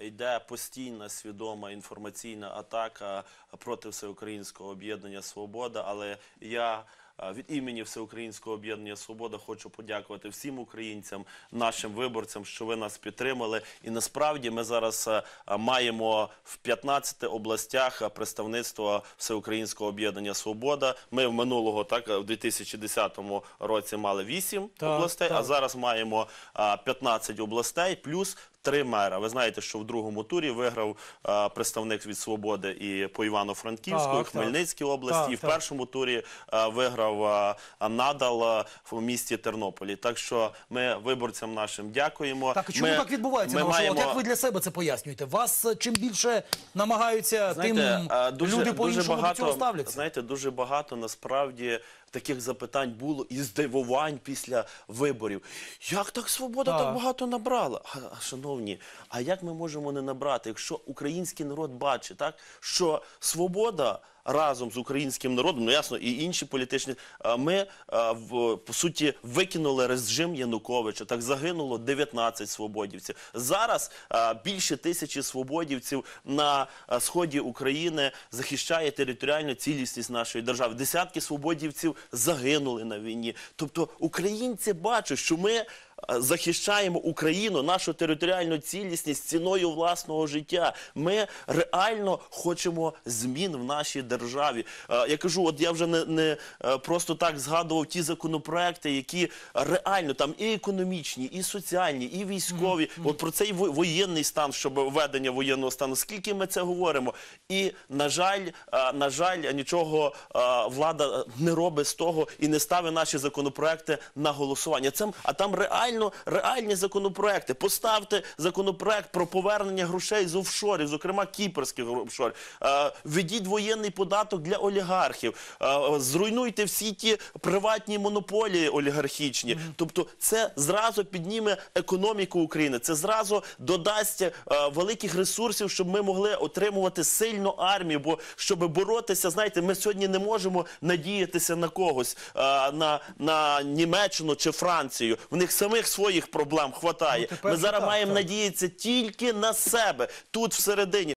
йде постійна свідома інформаційна атака проти всеукраїнського об'єднання Свобода. Але я від імені Всеукраїнського об'єднання Свобода хочу подякувати всім українцям, нашим виборцям, що ви нас підтримали. І насправді ми зараз е, е, маємо в 15 областях е, представництво Всеукраїнського об'єднання Свобода. Ми в минулого так в 2010 році мали 8 Так, областей, а зараз маємо а, 15 областей плюс. Три мера. Ви знаєте, що в другому турі виграв а, представник від свободи і по Івано-Франківську, і Хмельницькій області. Так, і в так. першому турі а, виграв а, а, надал в місті Тернополі. Так що ми виборцям нашим дякуємо. Так, чому Ми- так відбувається? Ми маємо... От як ви для себе це пояснюєте? Вас е, чим більше намагаються, Знаєте, тим дуже, люди дуже по-іншому до цього ставляться. Знаєте, дуже багато насправді таких запитань було і здивувань після виборів. Як так свобода Так. багато набрала? А, шановні, а як ми можемо не набрати, якщо український народ бачить, так що свобода. Разом з українським народом, ну ясно, і інші політичні. Ми по суті викинули режим Януковича. Так загинуло 19 свободівців. Зараз більше тисячі свободівців на сході України захищає територіальну цілісність нашої держави. Десятки свободівців загинули на війні. Тобто українці бачать, що ми. А, Захищаємо Україну, нашу територіальну цілісність ціною власного життя. Ми реально хочемо змін в нашій державі. Е, Я кажу, от я вже не, не е, просто так згадував ті законопроекти, які реально там і економічні, і соціальні, і військові. От про цей воєнний стан, щоб введення воєнного стану. Скільки ми це говоримо? І на жаль, е, на жаль, нічого е, влада не робить з того і не ставить наші законопроекти на голосування. Це а там реально реальні законопроекти. Поставте законопроект про повернення грошей з офшорів, зокрема кіпрських офшорів. Е, Введіть воєнний податок для олігархів. Е, Зруйнуйте всі ті приватні монополії олігархічні. Тобто, це зразу підніме економіку України. Це зразу додасть е, великих ресурсів, щоб ми могли отримувати сильну армію. Бо щоб боротися, знаєте, ми сьогодні не можемо надіятися на когось, на, на Німеччину чи Францію. В них самих своїх проблем хватає. Ну, ми зараз маємо надіятися тільки на себе тут всередині.